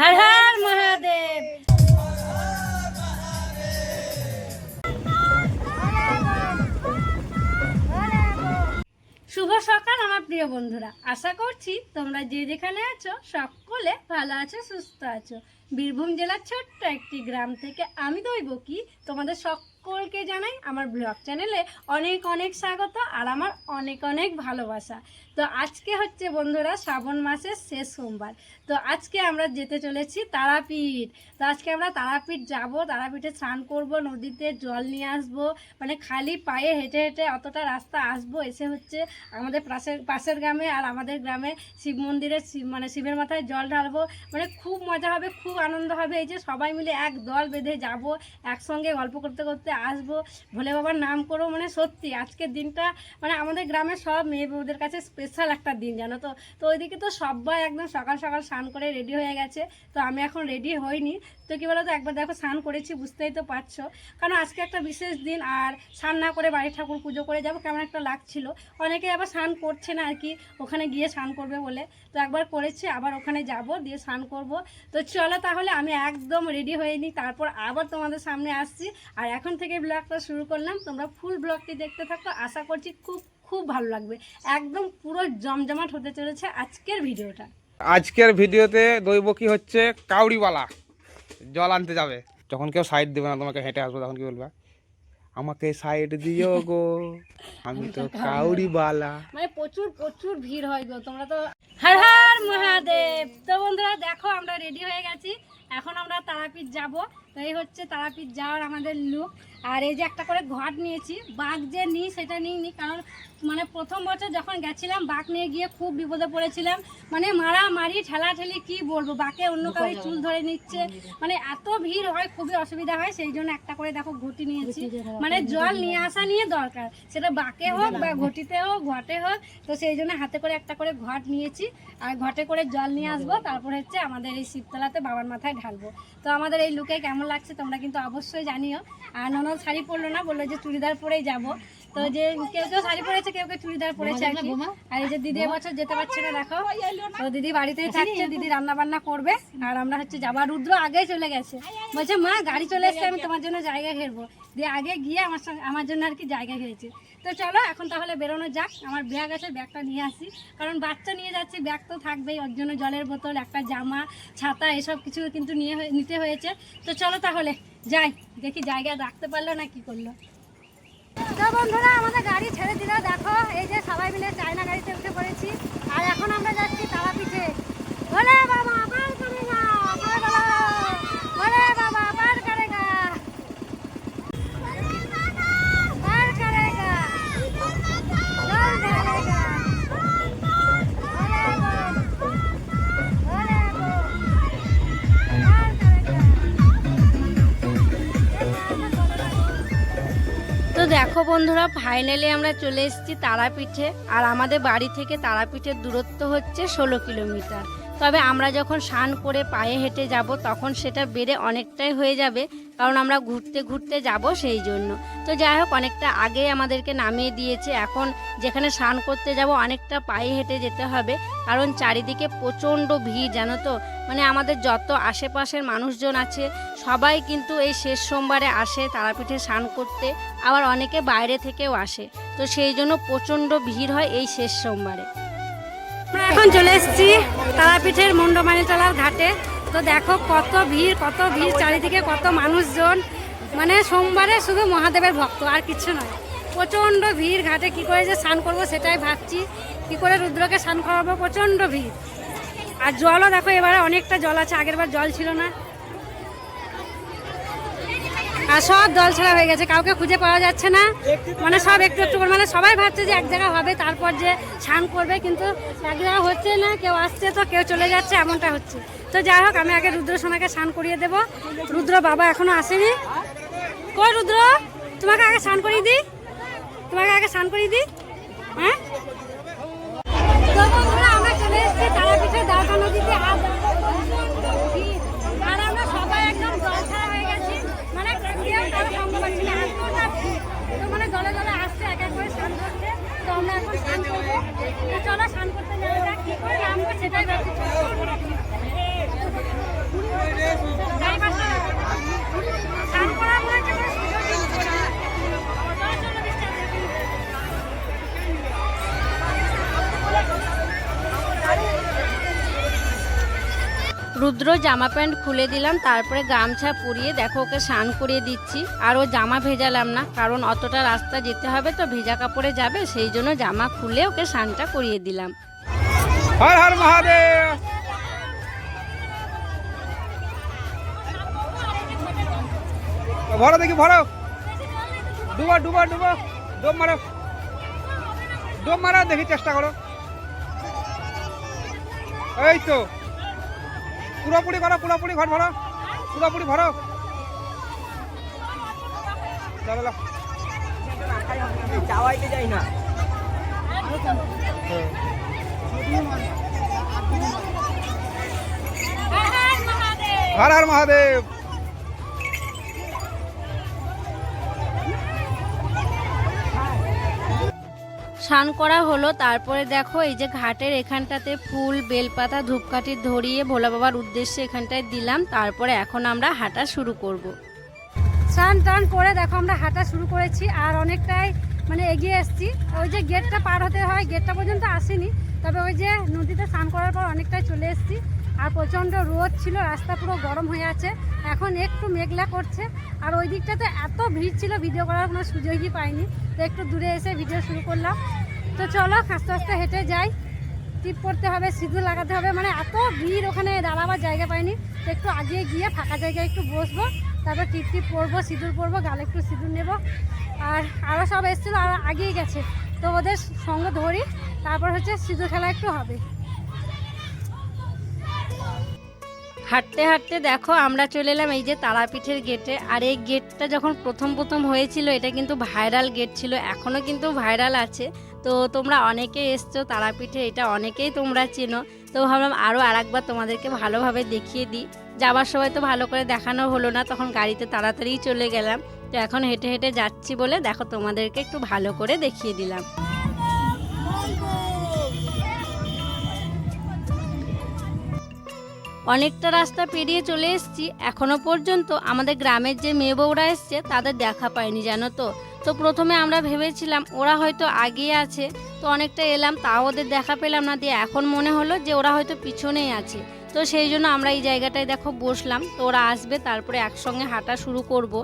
হর হর মহাদেব। শুভ সকাল আমার প্রিয় বন্ধুরা। আশা করছি তোমরা যে যেখানে আছো সকলে ভালো আছো, সুস্থ আছো। বীরভূম জেলার ছোট্ট একটি গ্রাম থেকে আমি দইব কি তোমাদের সকলকে জানাই আমার ব্লগ চ্যানেলে অনেক অনেক স্বাগত আর আমার অনেক অনেক ভালোবাসা। তো আজকে হচ্ছে বন্ধুরা শ্রাবণ মাসের শেষ সোমবার। তো আজকে আমরা যেতে চলেছি তারাপীঠ। তো আজকে আমরা তারাপীঠ যাব, তারাপীঠে স্নান করব, নদীতে জল নিয়ে আসব মানে খালি পায়ে হেঁটে হেঁটে অতটা রাস্তা আসব, এসে হচ্ছে আমাদের পাশের পাশের গ্রামে আর আমাদের গ্রামে শিব মন্দিরে মানে শিবের মাথায় জল ঢালবো মানে খুব মজা হবে, খুব আনন্দ হবে। এই যে সবাই মিলে এক দল বেঁধে যাব, একসঙ্গে গল্প করতে করতে আসব। ভোলে বাবার নাম করব মানে সত্যি, আজকের দিনটা মানে আমাদের গ্রামের সব মেয়ে বউদের কাছে স্পেশাল একটা দিন, জানো তো? তো ওইদিকে তো সবাই একদম সকাল সকাল স্নান করে রেডি হয়ে গেছে। তো আমি এখন রেডি হইনি। তো কী বলো তো একবার দেখো স্নান করেছি, বুঝতেই তো পারছ। কারণ আজকে একটা বিশেষ দিন, আর স্নান না করে বাড়ি ঠাকুর পুজো করে যাব, কেমন একটা লাগছিল। অনেকে আবার স্নান করছে না আর কি, ওখানে গিয়ে স্নান করবে বলে। তো একবার করেছি, আবার ওখানে যাব, দিয়ে স্নান করব। তো চলো তাহলে আমি একদম রেডি হয়ে নিই। তারপর আবার তোমাদের সামনে আসছি। আর এখন থেকে ব্লগটা শুরু করলাম। তোমরা ফুল ব্লগটি দেখতে থাকো। আশা করছি খুব খুব ভালো লাগবে। একদম পুরো জমজমাট হতে চলেছে আজকের ভিডিওটা। আজকের ভিডিওতে দৈব কি হচ্ছে? কাউড়িওয়ালা। জল আনতে যাবে। যখন কেউ সাইড দেবে না, তোমাকে হেঁটে আসব, তখন কি বলবে? আমাকে সাইড দিও গো। আমি তো কাউরি বালা। মানে প্রচুর প্রচুর ভিড় হয় গো তোমরা তো হর হর মহাদেব। তো বন্ধুরা দেখো আমরা রেডি হয়ে গেছি। এখন আমরা তারাপীঠ যাব। তো এই হচ্ছে তারাপীঠ যাওয়ার আমাদের লুক আর এই যে একটা করে ঘট নিয়েছি বাঘ যে নিই সেটা নিই নি কারণ মানে প্রথম বছর যখন গেছিলাম বাঘ নিয়ে গিয়ে খুব বিপদে পড়েছিলাম। মানে মারা মারামারি ঠেলাঠেলি কি বলব বাঘে অন্য কারোর চুল ধরে নিচ্ছে। মানে এত ভিড় হয় খুবই অসুবিধা হয় সেই জন্য একটা করে দেখো ঘটি নিয়েছি। মানে জল নিয়ে আসা নিয়ে দরকার। সেটা বাঁকে হোক বা ঘটিতে হোক ঘটে হোক তো সেই জন্য হাতে করে একটা করে ঘট নিয়েছি। আর ঘটে করে জল নিয়ে আসব তারপর হচ্ছে আমাদের এই শিবতলাতে বাবার মাথায় ঢালবো। তো আমাদের এই লুকে কেমন লাগছে তোমরা কিন্তু অবশ্যই জানিও। আর ননদ শাড়ি পরলো না বলল যে চুড়িদার পরেই যাব। তো যে কেউ কেউ শাড়ি পরেছে কেউ কেউ চুড়িদার পরেছে আর কি। আর এই যে দিদি এবছর যেতে পারছে না দেখো। তো দিদি বাড়িতেই থাকছে দিদি রান্না বান্না করবে। আর আমরা হচ্ছে যাবার রুদ্র আগেই চলে গেছে। বলছে মা গাড়ি চলে এসছে আমি তোমার জন্য জায়গা ঘেরবো। দিয়ে আগে গিয়ে আমার সঙ্গে আমার জন্য আর কি জায়গা হয়েছে। তো চলো, এখন তাহলে বেরোনো যাক। আমার ব্যাগ আছে ব্যাগটা নিয়ে আসি। কারণ বাচ্চা নিয়ে যাচ্ছি ব্যাগ তো থাকবেই। ওর জন্য জলের বোতল, একটা জামা, ছাতা, এসব কিছু কিন্তু নিয়ে নিতে হয়েছে। তো চলো তাহলে, যাই। দেখি জায়গা রাখতে পারল না কি করল। তো বন্ধুরা, আমাদের গাড়ি ছেড়ে দিল। দেখো, এই যে সবাই মিলে ফাইনালি আমরা চলে এসেছি তারাপীঠে আর আমাদের বাড়ি থেকে তারাপীঠের দূরত্ব হচ্ছে ষোলো কিলোমিটার। তবে আমরা যখন স্নান করে পায়ে হেঁটে যাব, তখন সেটা বেড়ে অনেকটাই হয়ে যাবে, কারণ আমরা ঘুরতে ঘুরতে যাব সেই জন্য। তো যাই হোক, অনেকটা আগেই আমাদেরকে নামিয়ে দিয়েছে। এখন যেখানে স্নান করতে যাব, অনেকটা পায়ে হেঁটে যেতে হবে, কারণ চারিদিকে প্রচণ্ড ভিড়, জানো তো? মানে আমাদের যত আশেপাশের মানুষজন আছে, সবাই কিন্তু এই শেষ সোমবারে আসে তারাপীঠে স্নান করতে, আবার অনেকে বাইরে থেকেও আসে। তো সেই জন্য প্রচণ্ড ভিড় হয় এই শেষ সোমবারে। আমরা এখন চলে এসেছি তারাপীঠের মুন্ডমানিতলার ঘাটে। তো দেখো কত ভিড় কত ভিড়, চারিদিকে কত মানুষজন। মানে সোমবারে শুধু মহাদেবের ভক্ত, আর কিছু নয়। প্রচণ্ড ভিড়, ঘাটে কি করে যে স্নান করব সেটাই ভাবছি। কি করে রুদ্রকে স্নান করাবো, প্রচণ্ড ভিড়। আর জলও দেখো, এবারে অনেকটা জল আছে আগের বার জল ছিল না। আর সব দল ছাড়া হয়ে গেছে, কাউকে খুঁজে পাওয়া যাচ্ছে না। মানে সব একটু একটু মানে সবাই ভাবছে যে এক জায়গা হবে, তারপর যে স্নান করবে, কিন্তু এক জায়গা হচ্ছে না, কেউ আসছে তো কেউ চলে যাচ্ছে, এমনটা হচ্ছে। তো যাই হোক, আমি আগে রুদ্র সোনাকে স্নান করিয়ে দেবো। রুদ্র বাবা এখনও আসেনি। কই রুদ্র? তোমাকে আগে স্নান করিয়ে দিই? তোমাকে আগে স্নান করিয়ে দিই? হ্যাঁ? আর আমরা সবাই একদম জল ছাড়া মানে জলে জলে আসছে, এক করে স্নান করছে। চলো স্নান করতে যাওয়া যাক কি করে নামবো সেটাই রুদ্র জামা প্যান্ট খুলে দিলাম, তারপরে গামছা পরিয়ে দেখো ওকে স্নান করিয়ে দিচ্ছি। আর ও জামা ভেজালাম না, কারণ অতটা রাস্তা যেতে হবে তো ভেজা কাপড়ে যাবে, সেই জন্য জামা খুলে ওকে স্নানটা করিয়ে দিলাম। দেখি চেষ্টা করো। এই তো। পুরোপুরি করো পুরোপুরি ঘর ভরো পুরোপুরি ভরো। চলো। চাওয়াইতে যাই না। হর হর মহাদেব। স্নান করা হলো, তারপরে দেখো এই যে ঘাটের এখানটাতে ফুল, বেলপাতা, ধূপকাঠি ধরিয়ে ভোলা বাবার উদ্দেশ্যে এখানটায় দিলাম, তারপরে এখন আমরা হাঁটা শুরু করব। স্নান টান করে দেখো আমরা হাঁটা শুরু করেছি, আর অনেকটাই মানে এগিয়ে এসেছি ওই যে গেটটা পার হতে হয়, গেটটা পর্যন্ত আসেনি, তবে ওই যে নদীতে স্নান করার পর অনেকটাই চলে এসেছি, আর প্রচণ্ড রোদ ছিল, রাস্তা পুরো গরম হয়ে আছে, এখন একটু মেঘলা করছে, আর ওই দিকটাতে এত ভিড় ছিল, ভিডিও করার কোনো সুযোগই পাইনি, তো একটু দূরে এসে ভিডিও শুরু করলাম তো চলো, আস্তে আস্তে হেঁটে যাই। টিপ পড়তে হবে, সিঁদুর লাগাতে হবে। মানে এত ভিড় ওখানে, দাঁড়াবার জায়গা পাইনি। তো একটু আগিয়ে গিয়ে ফাঁকা জায়গায় একটু বসবো। তারপর টিপ টিপ পরবো, সিঁদুর পরবো, গালে একটু সিঁদুর নেব। আর আরও সব এসেছিল, আর আগিয়ে গেছে। তো ওদের সঙ্গ ধরি, তারপর হচ্ছে সিঁদুর খেলা একটু হবে। হাঁটতে হাঁটতে দেখো, আমরা চলে এলাম এই যে তারাপীঠের গেটে। আর এই গেটটা যখন প্রথম প্রথম হয়েছিল, এটা কিন্তু ভাইরাল গেট ছিল। এখনও কিন্তু ভাইরাল আছে। তো তোমরা অনেকে এসছো, তারাপীঠে, এটা অনেকেই তোমরা চেনো। তো ভাবলাম আরও আরেকবার তোমাদেরকে ভালোভাবে দেখিয়ে দিই। যাবার সময় তো ভালো করে দেখানো হলো না, তখন গাড়িতে তাড়াতাড়ি চলে গেলাম। তো এখন হেঁটে হেঁটে যাচ্ছি বলে দেখো তোমাদেরকে একটু ভালো করে দেখিয়ে দিলাম। অনেকটা রাস্তা পেরিয়ে চলে এসেছি। এখনও পর্যন্ত আমাদের গ্রামের যে মেয়ে বউরা এসছে, তাদের দেখা পায়নি জানো তো? তো প্রথমে আমরা ভেবেছিলাম ওরা হয়তো আগিয়ে আছে। তো অনেকটা এলাম তা ওদের দেখা পেলাম না। দিয়ে এখন মনে হলো যে ওরা হয়তো পিছনেই আছে। তো সেই জন্য আমরা এই জায়গাটায় দেখো বসলাম, তো ওরা আসবে, তারপরে একসঙ্গে হাঁটা শুরু করব।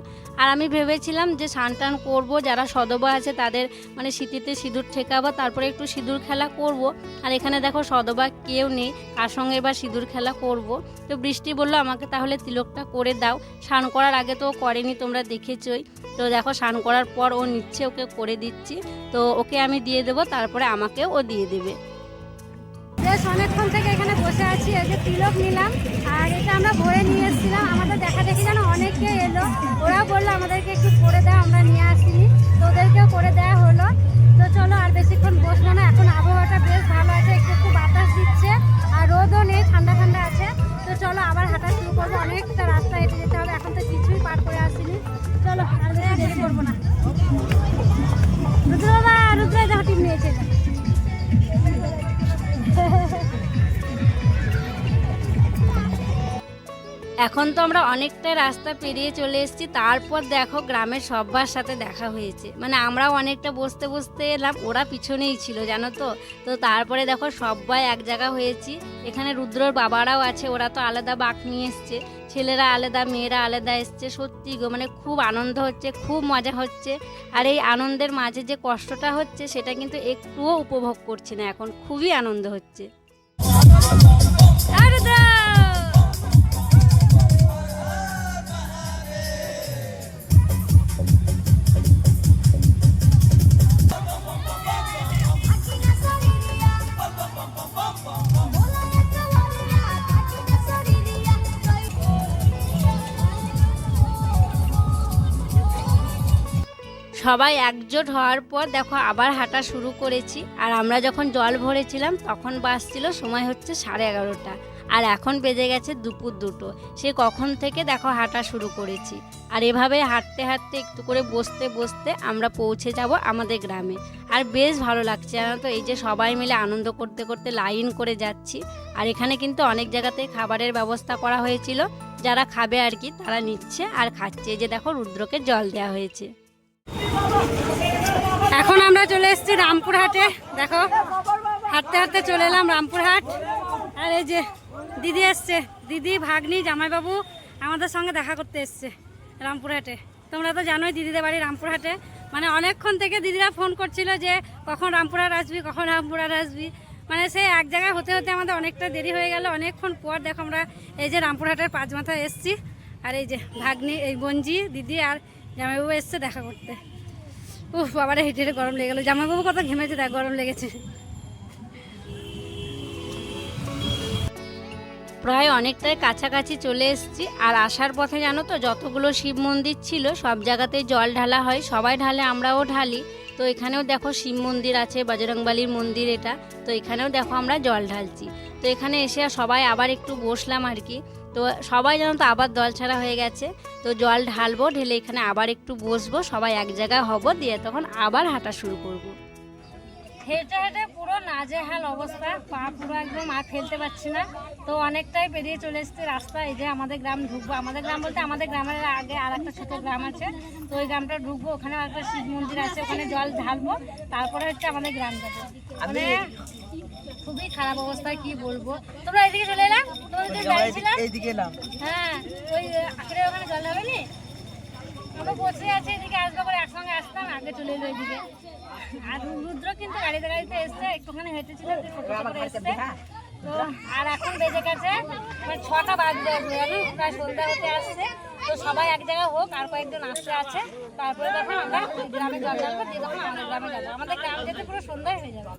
আর আমি ভেবেছিলাম যে টান করব, যারা সদবা আছে তাদের মানে শীতিতে সিঁদুর ঠেকাবো, তারপরে একটু সিঁদুর খেলা করব। আর এখানে দেখো সদবা কেউ নেই কার সঙ্গে এবার সিঁদুর খেলা করব। তো বৃষ্টি বলল, আমাকে তাহলে তিলকটা করে দাও। স্নান করার আগে তো করেনি, তোমরা দেখেছই। তো দেখো স্নান করার পর ও নিচ্ছে, ওকে করে দিচ্ছি। তো ওকে আমি দিয়ে দেবো, তারপরে আমাকে ও দিয়ে দেবে। বেশ অনেকক্ষণ থেকে এখানে বসে আছি, এই যে তিলক নিলাম। আর এটা আমরা ভরে নিয়ে এসেছিলাম, আমাদের দেখা দেখি যেন অনেকে এলো। ওরা বলল, আমাদেরকে একটু করে দাও, আমরা নিয়ে আসিনি। তো ওদেরকেও করে দেওয়া হলো। তো চলো আর বেশিক্ষণ বসবো না, এখন আবহাওয়াটা বেশ ভালো আছে, একটু একটু বাতাস দিচ্ছে, আর রোদও নেই, ঠান্ডা ঠান্ডা আছে। তো চলো আবার হাঁটা শুরু করব, অনেকটা রাস্তা হেঁটে যেতে হবে, এখন তো কিছুই পার করে আসিনি। চলো আর বেশি দেরি করব না। রুদ্র বাবা রুদ্র দেখো টিম নিয়েছে এখন তো আমরা অনেকটা রাস্তা পেরিয়ে চলে এসেছি, তারপর দেখো গ্রামের সবার সাথে দেখা হয়েছে। মানে আমরাও অনেকটা বসতে বসতে এলাম, ওরা পিছনেই ছিল, জানো তো? তো তারপরে দেখো সবাই এক জায়গা হয়েছি, এখানে রুদ্রর বাবারাও আছে, ওরা তো আলাদা বাঁক নিয়ে এসছে। ছেলেরা আলাদা, মেয়েরা আলাদা এসছে, সত্যি গো মানে খুব আনন্দ হচ্ছে, খুব মজা হচ্ছে। আর এই আনন্দের মাঝে যে কষ্টটা হচ্ছে, সেটা কিন্তু একটুও উপভোগ করছি না এখন, খুবই আনন্দ হচ্ছে। সবাই একজোট হওয়ার পর দেখো আবার হাঁটা শুরু করেছি। আর আমরা যখন জল ভরেছিলাম, তখন বাসছিল সময় হচ্ছে সাড়ে এগারোটা। আর এখন বেজে গেছে দুপুর দুটো। সে কখন থেকে দেখো হাঁটা শুরু করেছি। আর এভাবে হাঁটতে হাঁটতে একটু করে বসতে বসতে আমরা পৌঁছে যাব আমাদের গ্রামে। আর বেশ ভালো লাগছে জানো তো, এই যে সবাই মিলে আনন্দ করতে করতে লাইন করে যাচ্ছি। আর এখানে কিন্তু অনেক জায়গাতে খাবারের ব্যবস্থা করা হয়েছিল। যারা খাবে আর কি, তারা নিচ্ছে আর খাচ্ছে। যে দেখো রুদ্রকে জল দেওয়া হয়েছে। এখন আমরা চলে এসেছি রামপুরহাটে, দেখো, হাঁটতে হাঁটতে চলে এলাম রামপুরহাট। আর এই যে দিদি এসছে, দিদি, ভাগ্নি, জামাইবাবু আমাদের সঙ্গে দেখা করতে এসছে রামপুরহাটে। তোমরা তো জানোই দিদিদের বাড়ি রামপুরহাটে। মানে অনেকক্ষণ থেকে দিদিরা ফোন করছিল যে কখন রামপুরহাট আসবি, কখন রামপুরহাট আসবি। মানে সে এক জায়গায় হতে হতে আমাদের অনেকটা দেরি হয়ে গেল। অনেকক্ষণ পর দেখো আমরা এই যে রামপুরহাটের পাঁচ মাথায় এসছি। আর এই যে ভাগ্নি, এই বঞ্জি দিদি আর জামাইবাবু এসছে দেখা করতে। উফ, বাবারে, হেঁটে হেঁটে গরম লেগে গেলো। জামাইবাবু কত ঘেমেছে, দেখ, গরম লেগেছে। প্রায় অনেকটাই কাছাকাছি চলে এসেছি। আর আসার পথে জানো তো, যতগুলো শিব মন্দির ছিল, সব জায়গাতেই জল ঢালা হয়। সবাই ঢালে, আমরাও ঢালি। তো এখানেও দেখো শিব মন্দির আছে, বজরংবালির মন্দির এটা। তো এখানেও দেখো আমরা জল ঢালছি। তো এখানে এসে সবাই আবার একটু বসলাম আর কি। তো সবাই জানো তো আবার দল ছাড়া হয়ে গেছে তো জল ঢালবো ঢেলে এখানে আবার একটু বসবো সবাই এক জায়গায় হব দিয়ে তখন আবার হাঁটা শুরু করব। হেঁটে হেঁটে পুরো নাজেহাল অবস্থা পা পুরো একদম আর ফেলতে পারছি না। তো অনেকটাই পেরিয়ে চলে এসেছি রাস্তা এই যে আমাদের গ্রাম ঢুকবো। আমাদের গ্রাম বলতে আমাদের গ্রামের আগে আর একটা ছোটো গ্রাম আছে তো ওই গ্রামটা ঢুকবো ওখানে একটা শিব মন্দির আছে ওখানে জল ঢালবো তারপরে হচ্ছে আমাদের গ্রাম যাব। মানে খুবই খারাপ অবস্থা কি বলব? তোমরা এদিকে চলে এলাম তোমাদের দাঁড়িয়েছিলাম এইদিকে এলাম। হ্যাঁ ওই আখড়ে ওখানে জল হবে নি আমরা বসে আছি এদিকে আসব করে একসঙ্গে আসতাম আগে চলে এলো এদিকে। আর রুদ্র কিন্তু গাড়িতে গাড়িতে এসছে একটুখানি হেঁটেছিল এসছে। তো আর এখন বেজে গেছে মানে ছটা আসবে জানো? প্রায় সন্ধ্যা হতে আসছে। তো সবাই এক জায়গায় হোক আর কয়েকজন আসতে আছে। তারপরে তখন আমরা গ্রামে জল ঢালবো দিয়ে তখন আমাদের গ্রামে যাব। আমাদের গ্রাম যেতে পুরো সন্ধ্যায় হয়ে যাবে।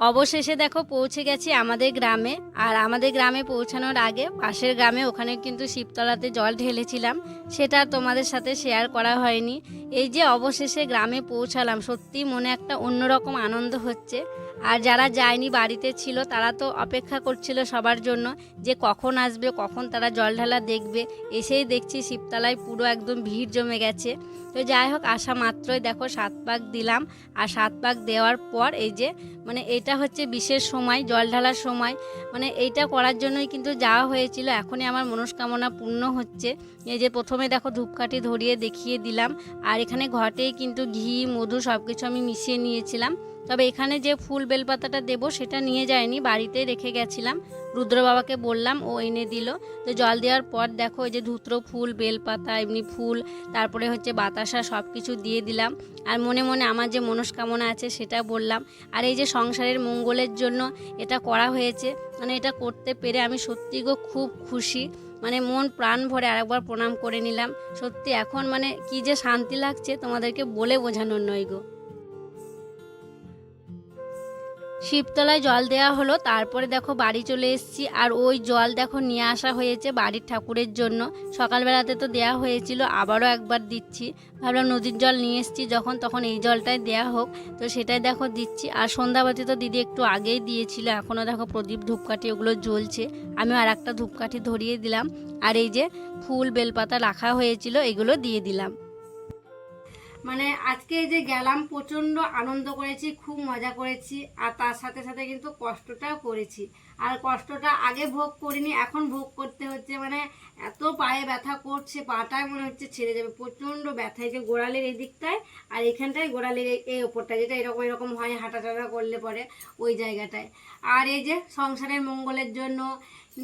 অবশেষে দেখো পৌঁছে গেছি আমাদের গ্রামে। আর আমাদের গ্রামে পৌঁছানোর আগে পাশের গ্রামে ওখানে কিন্তু শিবতলাতে জল ঢেলেছিলাম। সেটা তোমাদের সাথে শেয়ার করা হয়নি। এই যে অবশেষে গ্রামে পৌঁছালাম, সত্যি মনে একটা অন্যরকম আনন্দ হচ্ছে। আর যারা যায়নি, বাড়িতে ছিল, তারা তো অপেক্ষা করছিল সবার জন্য যে কখন আসবে, কখন তারা জল ঢালা দেখবে। এসেই দেখছি শিবতলায় পুরো একদম ভিড় জমে গেছে। তো যাই হোক আসা মাত্রই দেখো সাত পাক দিলাম। আর সাত পাক দেওয়ার পর এই যে মানে এটা হচ্ছে বিশেষ সময়, জল ঢালার সময়। মানে এইটা করার জন্যই কিন্তু যাওয়া হয়েছিল। এখনই আমার মনস্কামনা পূর্ণ হচ্ছে। এই যে প্রথমে দেখো ধূপকাঠি ধরিয়ে দেখিয়ে দিলাম। আর এখানে ঘটেই কিন্তু ঘি, মধু সব কিছু আমি মিশিয়ে নিয়েছিলাম। তবে এখানে যে ফুল বেলপাতাটা দেবো সেটা নিয়ে যায়নি বাড়িতেই রেখে গেছিলাম। রুদ্র বাবাকে বললাম, ও এনে দিল। তো জল দেওয়ার পর দেখো এই যে ধুত্র ফুল, বেলপাতা, এমনি ফুল, তারপরে হচ্ছে বাতাসা সব কিছু দিয়ে দিলাম। আর মনে মনে আমার যে মনস্কামনা আছে সেটা বললাম। আর এই যে সংসারের মঙ্গলের জন্য এটা করা হয়েছে মানে এটা করতে পেরে আমি সত্যি গো খুব খুশি। মানে মন প্রাণ ভরে আরেকবার প্রণাম করে নিলাম। সত্যি এখন মানে কি যে শান্তি লাগছে তোমাদেরকে বলে বোঝানোর নয় গো। শিবতলায় জল দেওয়া হলো, তারপরে দেখো বাড়ি চলে এসেছি। আর ওই জল দেখো নিয়ে আসা হয়েছে বাড়ির ঠাকুরের জন্য। সকালবেলাতে তো দেয়া হয়েছিল, আবারও একবার দিচ্ছি। ভাবলাম নদীর জল নিয়ে এসেছি যখন, তখন এই জলটাই দেয়া হোক। তো সেটাই দেখো দিচ্ছি। আর সন্ধ্যাবাতি তো দিদি একটু আগেই দিয়েছিল, এখনও দেখো প্রদীপ ধূপকাঠি ওগুলো জ্বলছে। আমিও আর একটা ধূপকাঠি ধরিয়ে দিলাম। আর এই যে ফুল, বেলপাতা রাখা হয়েছিল, এগুলো দিয়ে দিলাম। মানে আজকে যে গেলাম, প্রচণ্ড আনন্দ করেছি, খুব মজা করেছি, আর তার সাথে সাথে কিন্তু কষ্টটাও করেছি। আর কষ্টটা আগে ভোগ করিনি, এখন ভোগ করতে হচ্ছে মানে এত পায়ে ব্যথা করছে, পাটায় মনে হচ্ছে ছেড়ে যাবে, প্রচণ্ড ব্যথা। এই যে গোড়ালির এই দিকটায়, আর এখানটায় গোড়ালের এই- ওপরটা যেটা এরকম এরকম হয় হাঁটা টাটা করলে পরে ওই জায়গাটায়। আর এই যে সংসারের মঙ্গলের জন্য,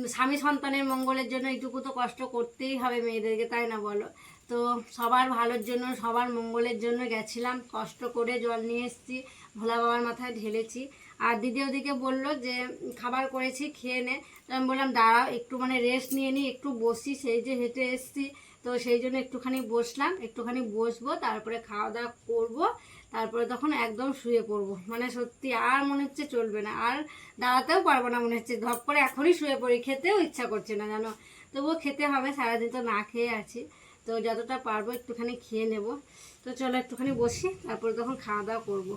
স্বামী সন্তানের মঙ্গলের জন্য এইটুকু তো কষ্ট করতেই হবে মেয়েদেরকে, তাই না বলো? তো সবার ভালোর জন্য, সবার মঙ্গলের জন্য গেছিলাম। কষ্ট করে জল নিয়ে এসেছি, ভোলা বাবার মাথায় ঢেলেছি। আর দিদি ওদিকে বলল যে, খাবার করেছি, খেয়ে নে। আমি বললাম, দাঁড়াও, একটু মানে রেস্ট নিয়ে নিই একটু বসি। সেই যে হেঁটে এসেছি, তো সেই জন্য একটুখানি বসলাম, একটুখানি বসবো, তারপরে খাওয়া দাওয়া করব, তারপরে তখন একদম শুয়ে পড়ব। মানে সত্যি আর মনে হচ্ছে চলবে না, আর দাঁড়াতেও পারব না মনে হচ্ছে। ধপ করে এখনই শুয়ে পড়ি, খেতেও ইচ্ছা করছে না জানো তবুও খেতে হবে, সারাদিন তো না খেয়ে আছি। তো যতটা পারব একটুখানি খেয়ে নেব। তো চলো একটুখানি বসি, তারপরে তখন খাওয়া দাওয়া করব।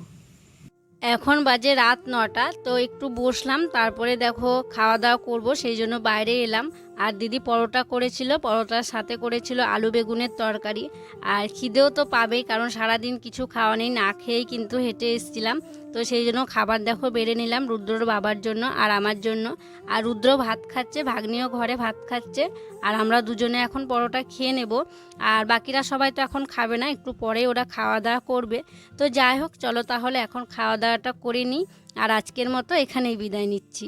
এখন বাজে রাত নটা, তো একটু বসলাম, তারপরে দেখো খাওয়া দাওয়া করব, সেই জন্য বাইরে এলাম। আর দিদি পরোটা করেছিল, পরোটার সাথে করেছিল আলু বেগুনের তরকারি। আর খিদেও তো পাবেই, কারণ সারাদিন কিছু খাওয়া নেই, না খেয়েই কিন্তু হেঁটে এসেছিলাম। তো সেই জন্য খাবার দেখো বেড়ে নিলাম রুদ্রর বাবার জন্য আর আমার জন্য। আর রুদ্র ভাত খাচ্ছে, ভাগ্নিও ঘরে ভাত খাচ্ছে, আর আমরা দুজনে এখন পরোটা খেয়ে নেব। আর বাকিরা সবাই তো এখন খাবে না, একটু পরে ওরা খাওয়া দাওয়া করবে। তো যাই হোক, চলো তাহলে এখন খাওয়া দাওয়াটা করে নিই। আর আজকের মতো এখানেই বিদায় নিচ্ছি।